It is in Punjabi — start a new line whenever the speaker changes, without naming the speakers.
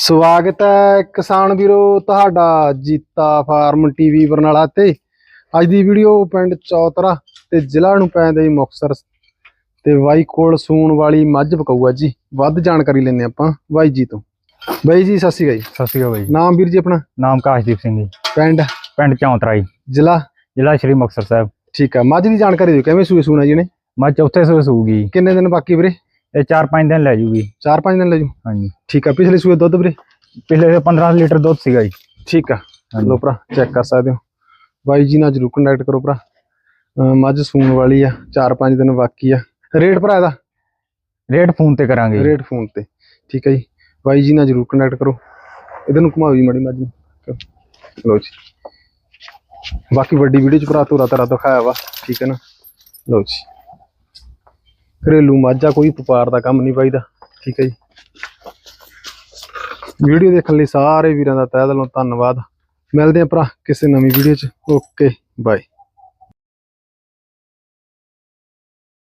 ਸਵਾਗਤ ਹੈ ਕਿਸਾਨ ਵੀਰੋ ਤੁਹਾਡਾ ਜੀਤਾ ਫਾਰਮ ਟੀਵੀ ਬਰਨਾਲਾ ਤੇ। ਅੱਜ ਦੀ ਵੀਡੀਓ ਪਿੰਡ ਚੌਤਰਾ ਤੇ ਜ਼ਿਲ੍ਹਾ ਨੂੰ ਪੈਂਦਾ ਜੀ ਮੁਕਤਸਰ ਤੇ ਬਾਈ ਕੋਲ ਸੂਣ ਵਾਲੀ ਮੱਝ ਪਕਾਊਗਾ ਜੀ। ਵੱਧ ਜਾਣਕਾਰੀ ਲੈਣੇ ਆਪਾਂ ਬਾਈ ਜੀ ਤੋਂ। ਬਾਈ ਜੀ ਸਤਿ ਸ਼੍ਰੀ ਅਕਾਲ ਜੀ।
ਸਤਿ ਸ਼੍ਰੀ ਅਕਾਲ ਜੀ।
ਨਾਮ ਵੀਰ ਜੀ ਆਪਣਾ?
ਨਾਮ ਕਾਸ਼ਦੀਪ ਸਿੰਘ ਜੀ।
ਪਿੰਡ?
ਪਿੰਡ ਚੌਂਤਰਾਈ
ਜ਼ਿਲ੍ਹਾ?
ਜ਼ਿਲ੍ਹਾ ਸ਼੍ਰੀ ਮੁਕਤਸਰ ਸਾਹਿਬ।
ਠੀਕ ਆ ਮੱਝ ਦੀ ਜਾਣਕਾਰੀ ਦਿਓ ਕਿਵੇਂ ਸੂਏ ਸੂਣਾ ਜੀ ਨੇ
ਮੈਂ ਚੌਥੇ ਸੂਏ ਸੂਗੀ।
ਕਿੰਨੇ ਦਿਨ ਬਾਕੀ ਵੀਰੇ?
ਇਹ 4-5 ਦਿਨ ਲੈ ਜੂਗੀ।
4-5 ਦਿਨ ਲੈ ਜੂ?
ਹਾਂਜੀ।
ਠੀਕ ਆ ਪਿਛਲੇ ਸੂਏ ਦੁੱਧ ਵੀਰੇ?
ਪਿਛਲੇ ਦੇ 15 ਲੀਟਰ ਦੁੱਧ ਸੀਗਾ ਜੀ।
ਠੀਕ ਆ। ਲੋ ਭਰਾ ਚੈੱਕ ਕਰ ਸਕਦੇ ਹੋ। ਬਾਈ ਜੀ ਨਾਲ ਜਰੂਰ ਕੰਟੈਕਟ ਕਰੋ ਭਰਾ। ਮੱਝ ਸੂਣ ਵਾਲੀ ਆ 4-5 ਦਿਨ ਬਾਕੀ ਆ। ਰੇਟ ਭਰਾ ਇਹਦਾ?
ਰੇਟ ਫੋਨ ਤੇ ਕਰਾਂਗੇ।
ਰੇਟ ਫੋਨ ਤੇ। ਠੀਕ ਹੈ ਜੀ। ਬਾਈ ਜੀ ਨਾਲ ਜਰੂਰ ਕੰਟੈਕਟ ਕਰੋ। ਇਹਦੇ ਨੂੰ ਘੁਮਾਓ ਜੀ ਮਾੜੀ ਮੱਝ ਨੂੰ। ਲੋ ਜੀ। ਬਾਕੀ ਵੱਡੀ ਵੀਡੀਓ ਚ ਭਰਾ ਤੋਰਾ ਤਰਾ ਦਿਖਾਇਆ ਵਾ। ਠੀਕ ਹੈ ਨਾ? ਲੋ ਜੀ। ਘਰੇਲੂ ਮਾਝਾ ਕੋਈ ਵਪਾਰ ਦਾ ਕੰਮ ਨਹੀਂ ਬਾਈਦਾ ਠੀਕ ਹੈ ਜੀ। ਵੀਡੀਓ ਦੇਖਣ ਲਈ ਸਾਰੇ ਵੀਰਾਂ ਦਾ ਤਹਿ ਦਿਲੋਂ ਧੰਨਵਾਦ। ਮਿਲਦੇ ਆਂ ਭਰਾ ਕਿਸੇ ਨਵੀਂ ਵੀਡੀਓ ਚ। Okay, bye.